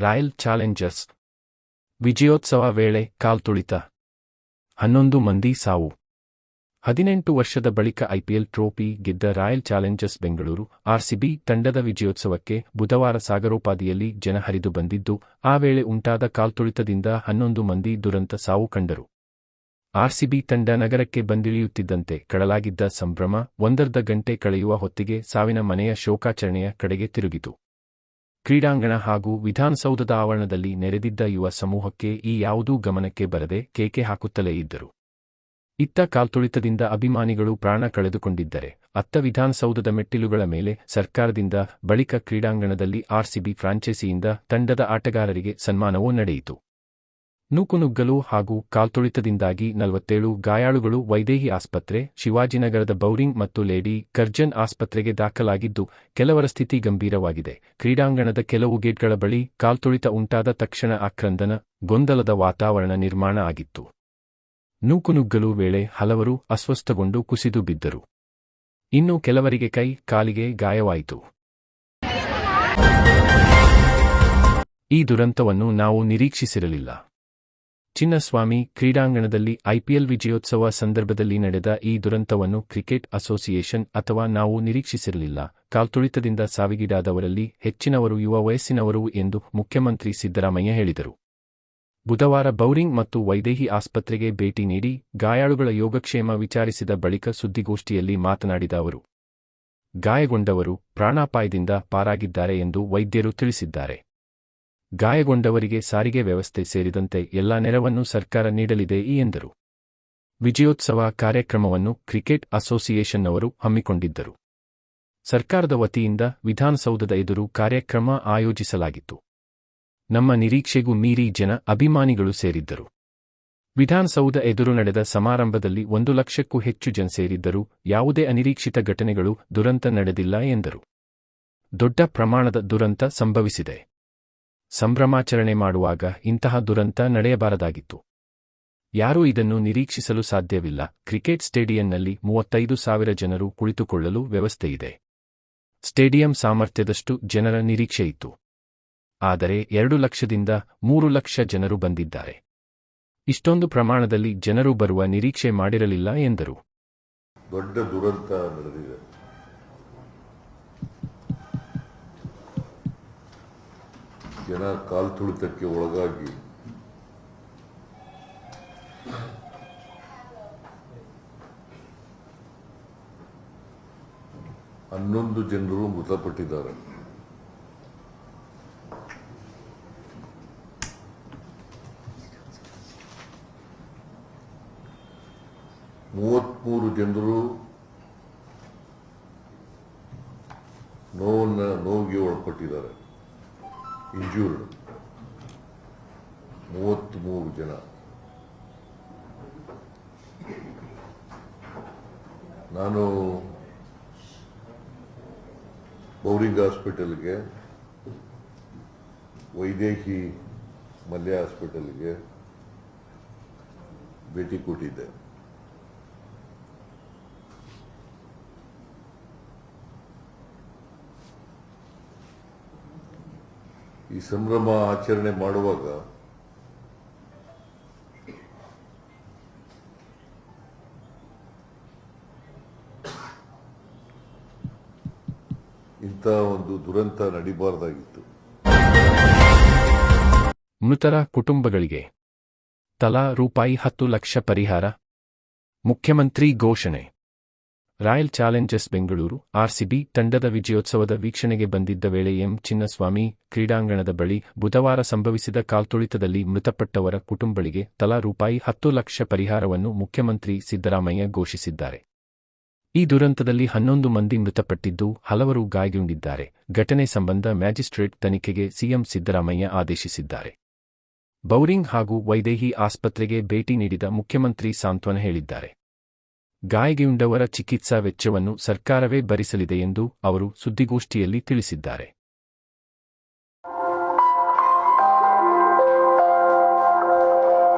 Royal Challengers. ವಿಜಯೋತ್ಸವ ವೇಳೆ ಕಾಲ್ತುಳಿತ ಹನ್ನೊಂದು ಮಂದಿ ಸಾವು. ಹದಿನೆಂಟು ವರ್ಷದ ಬಳಿಕ ಐಪಿಎಲ್ ಟ್ರೋಫಿ ಗೆದ್ದ ರಾಯಲ್ ಚಾಲೆಂಜರ್ಸ್ ಬೆಂಗಳೂರು ಆರ್ಸಿಬಿ ತಂಡದ ವಿಜಯೋತ್ಸವಕ್ಕೆ ಬುಧವಾರ ಸಾಗರೋಪಾದಿಯಲ್ಲಿ ಜನ ಹರಿದು ಬಂದಿದ್ದು, ಆ ವೇಳೆ ಉಂಟಾದ ಕಾಲ್ತುಳಿತದಿಂದ ಹನ್ನೊಂದು ಮಂದಿ ದುರಂತ ಸಾವು ಕಂಡರು. ಆರ್ಸಿಬಿ ತಂಡ ನಗರಕ್ಕೆ ಬಂದಿಳಿಯುತ್ತಿದ್ದಂತೆ ಕಳಲಾಗಿದ್ದ ಸಂಭ್ರಮ ಒಂದರ್ಧ ಗಂಟೆ ಕಳೆಯುವ ಹೊತ್ತಿಗೆ ಸಾವಿನ ಮನೆಯ ಶೋಕಾಚರಣೆಯ ಕಡೆಗೆ ತಿರುಗಿತು. ಕ್ರೀಡಾಂಗಣ ಹಾಗೂ ವಿಧಾನಸೌಧದ ಆವರಣದಲ್ಲಿ ನೆರೆದಿದ್ದ ಯುವ ಸಮೂಹಕ್ಕೆ ಈ ಯಾವುದೂ ಗಮನಕ್ಕೆ ಬರದೆ ಕೇಕೆ ಹಾಕುತ್ತಲೇ ಇದ್ದರು. ಇತ್ತ ಕಾಲ್ತುಳಿತದಿಂದ ಅಭಿಮಾನಿಗಳು ಪ್ರಾಣ ಕಳೆದುಕೊಂಡಿದ್ದರೆ, ಅತ್ತ ವಿಧಾನಸೌಧದ ಮೆಟ್ಟಿಲುಗಳ ಮೇಲೆ ಸರ್ಕಾರದಿಂದ, ಬಳಿಕ ಕ್ರೀಡಾಂಗಣದಲ್ಲಿ ಆರ್ಸಿಬಿ ಫ್ರಾಂಚೈಸಿಯಿಂದ ತಂಡದ ಆಟಗಾರರಿಗೆ ಸನ್ಮಾನವೂ ನಡೆಯಿತು. ನೂಕುನುಗ್ಗಲು ಹಾಗೂ ಕಾಲ್ತುಳಿತದಿಂದಾಗಿ ನಲವತ್ತೇಳು ಗಾಯಾಳುಗಳು ವೈದೇಹಿ ಆಸ್ಪತ್ರೆ, ಶಿವಾಜಿನಗರದ ಬೌರಿಂಗ್ ಮತ್ತು ಲೇಡಿ ಕರ್ಜನ್ ಆಸ್ಪತ್ರೆಗೆ ದಾಖಲಾಗಿದ್ದು, ಕೆಲವರ ಸ್ಥಿತಿ ಗಂಭೀರವಾಗಿದೆ. ಕ್ರೀಡಾಂಗಣದ ಕೆಲವು ಗೇಟ್ಗಳ ಬಳಿ ಕಾಲ್ತುಳಿತ ಉಂಟಾದ ತಕ್ಷಣ ಆಕ್ರಂದನ, ಗೊಂದಲದ ವಾತಾವರಣ ನಿರ್ಮಾಣ ಆಗಿತ್ತು. ನೂಕುನುಗ್ಗಲು ವೇಳೆ ಹಲವರು ಅಸ್ವಸ್ಥಗೊಂಡು ಕುಸಿದು ಬಿದ್ದರು. ಇನ್ನು ಕೆಲವರಿಗೆ ಕೈ, ಕಾಲಿಗೆ ಗಾಯವಾಯಿತು. ಈ ದುರಂತವನ್ನು ನಾವು ನಿರೀಕ್ಷಿಸಿರಲಿಲ್ಲ. ಚಿನ್ನಸ್ವಾಮಿ ಕ್ರೀಡಾಂಗಣದಲ್ಲಿ ಐಪಿಎಲ್ ವಿಜಯೋತ್ಸವ ಸಂದರ್ಭದಲ್ಲಿ ನಡೆದ ಈ ದುರಂತವನ್ನು ಕ್ರಿಕೆಟ್ ಅಸೋಸಿಯೇಷನ್ ಅಥವಾ ನಾವು ನಿರೀಕ್ಷಿಸಿರಲಿಲ್ಲ. ಕಾಲ್ತುಳಿತದಿಂದ ಸಾವಿಗೀಡಾದವರಲ್ಲಿ ಹೆಚ್ಚಿನವರು ಯುವ ವಯಸ್ಸಿನವರು ಎಂದು ಮುಖ್ಯಮಂತ್ರಿ ಸಿದ್ದರಾಮಯ್ಯ ಹೇಳಿದರು. ಬುಧವಾರ ಬೌರಿಂಗ್ ಮತ್ತು ವೈದೇಹಿ ಆಸ್ಪತ್ರೆಗೆ ಭೇಟಿ ನೀಡಿ ಗಾಯಾಳುಗಳ ಯೋಗಕ್ಷೇಮ ವಿಚಾರಿಸಿದ ಬಳಿಕ ಸುದ್ದಿಗೋಷ್ಠಿಯಲ್ಲಿ ಮಾತನಾಡಿದ ಅವರು, ಗಾಯಗೊಂಡವರು ಪ್ರಾಣಾಪಾಯದಿಂದ ಪಾರಾಗಿದ್ದಾರೆ ಎಂದು ವೈದ್ಯರು ತಿಳಿಸಿದ್ದಾರೆ. ಗಾಯಗೊಂಡವರಿಗೆ ಸಾರಿಗೆ ವ್ಯವಸ್ಥೆ ಸೇರಿದಂತೆ ಎಲ್ಲಾ ನೆರವನ್ನು ಸರ್ಕಾರ ನೀಡಲಿದೆ ಎಂದರು. ವಿಜಯೋತ್ಸವ ಕಾರ್ಯಕ್ರಮವನ್ನು ಕ್ರಿಕೆಟ್ ಅಸೋಸಿಯೇಷನ್ನವರು ಹಮ್ಮಿಕೊಂಡಿದ್ದರು. ಸರ್ಕಾರದ ವತಿಯಿಂದ ವಿಧಾನಸೌಧದ ಎದುರು ಕಾರ್ಯಕ್ರಮ ಆಯೋಜಿಸಲಾಗಿತ್ತು. ನಮ್ಮ ನಿರೀಕ್ಷೆಗೂ ಮೀರಿ ಜನ ಅಭಿಮಾನಿಗಳು ಸೇರಿದ್ದರು. ವಿಧಾನಸೌಧ ಎದುರು ನಡೆದ ಸಮಾರಂಭದಲ್ಲಿ ಒಂದು ಲಕ್ಷಕ್ಕೂ ಹೆಚ್ಚು ಜನ ಸೇರಿದ್ದರು ಯಾವುದೇ ಅನಿರೀಕ್ಷಿತ ಘಟನೆಗಳು ದುರಂತ ನಡೆದಿಲ್ಲ ಎಂದರು. ದೊಡ್ಡ ಪ್ರಮಾಣದ ದುರಂತ ಸಂಭವಿಸಿದೆ. ಸಂಭ್ರಮಾಚರಣೆ ಮಾಡುವಾಗ ಇಂತಹ ದುರಂತ ನಡೆಯಬಾರದಾಗಿತ್ತು. ಯಾರೂ ಇದನ್ನು ನಿರೀಕ್ಷಿಸಲು ಸಾಧ್ಯವಿಲ್ಲ. ಕ್ರಿಕೆಟ್ ಸ್ಟೇಡಿಯಂನಲ್ಲಿ ಮೂವತ್ತೈದು ಸಾವಿರ ಜನರು ಕುಳಿತುಕೊಳ್ಳಲು ವ್ಯವಸ್ಥೆಯಿದೆ. ಸ್ಟೇಡಿಯಂ ಸಾಮರ್ಥ್ಯದಷ್ಟು ಜನರ ನಿರೀಕ್ಷೆಯಿತ್ತು ಆದರೆ ಎರಡು ಲಕ್ಷದಿಂದ ಮೂರು ಲಕ್ಷ ಜನರು ಬಂದಿದ್ದಾರೆ. ಇಷ್ಟೊಂದು ಪ್ರಮಾಣದಲ್ಲಿ ಜನರು ಬರುವ ನಿರೀಕ್ಷೆ ಮಾಡಿರಲಿಲ್ಲ ಎಂದರು. ದೊಡ್ಡ ದುರಂತ ನಡೆದಿದೆ. ಜನ ಕಾಲ್ತುಳಿತಕ್ಕೆ ಒಳಗಾಗಿ ಹನ್ನೊಂದು ಜನರು ಮೃತಪಟ್ಟಿದ್ದಾರೆ. ಮೂವತ್ಮೂರು ಜನರು ನೋವನ್ನ ನೋವಿಗೆ ಒಳಪಟ್ಟಿದ್ದಾರೆ. ಇಂಜೂರ್ಡ್ ಮೂವತ್ತ್ಮೂರು ಜನ. ನಾನು ಬೌರಿಂಗ್ ಹಾಸ್ಪಿಟಲ್ಗೆ ವೈದೇಹಿ ಮಲ್ಯ ಹಾಸ್ಪಿಟಲ್ಗೆ ಭೇಟಿ ಕೊಟ್ಟಿದ್ದೆ. ಈ ಸಂಭ್ರಮ ಆಚರಣೆ ಮಾಡುವಾಗ ಇಂತ ಒಂದು ದುರಂತ ನಡಿಬಾರದಾಗಿತ್ತು. ಮೃತರ ಕುಟುಂಬಗಳಿಗೆ ತಲಾ ರೂಪಾಯಿ ಹತ್ತು ಲಕ್ಷ ಪರಿಹಾರ, ಮುಖ್ಯಮಂತ್ರಿ ಘೋಷಣೆ. ರಾಯಲ್ ಚಾಲೆಂಜರ್ಸ್ ಬೆಂಗಳೂರು, ಆರ್ಸಿಬಿ ತಂಡದ ವಿಜಯೋತ್ಸವದ ವೀಕ್ಷಣೆಗೆ ಬಂದಿದ್ದ ವೇಳೆ ಎಂ. ಚಿನ್ನಸ್ವಾಮಿ ಕ್ರೀಡಾಂಗಣದ ಬಳಿ ಬುಧವಾರ ಸಂಭವಿಸಿದ ಕಾಲ್ತುಳಿತದಲ್ಲಿ ಮೃತಪಟ್ಟವರ ಕುಟುಂಬಗಳಿಗೆ ತಲಾ ರೂಪಾಯಿ ಹತ್ತು ಲಕ್ಷ ಪರಿಹಾರವನ್ನು ಮುಖ್ಯಮಂತ್ರಿ ಸಿದ್ದರಾಮಯ್ಯ ಘೋಷಿಸಿದ್ದಾರೆ. ಈ ದುರಂತದಲ್ಲಿ ಹನ್ನೊಂದು ಮಂದಿ ಮೃತಪಟ್ಟಿದ್ದು ಹಲವರು ಗಾಯಗೊಂಡಿದ್ದಾರೆ. ಘಟನೆ ಸಂಬಂಧ ಮ್ಯಾಜಿಸ್ಟ್ರೇಟ್ ತನಿಖೆಗೆ ಸಿಎಂ ಸಿದ್ದರಾಮಯ್ಯ ಆದೇಶಿಸಿದ್ದಾರೆ. ಬೌರಿಂಗ್ ಹಾಗೂ ವೈದೇಹಿ ಆಸ್ಪತ್ರೆಗೆ ಭೇಟಿ ನೀಡಿದ ಮುಖ್ಯಮಂತ್ರಿ ಸಾಂತ್ವನ ಹೇಳಿದ್ದಾರೆ. ಗಾಯಗೊಂಡವರ ಚಿಕಿತ್ಸಾ ವೆಚ್ಚವನ್ನು ಸರ್ಕಾರವೇ ಭರಿಸಲಿದೆ ಎಂದು ಅವರು ಸುದ್ದಿಗೋಷ್ಠಿಯಲ್ಲಿ ತಿಳಿಸಿದ್ದಾರೆ.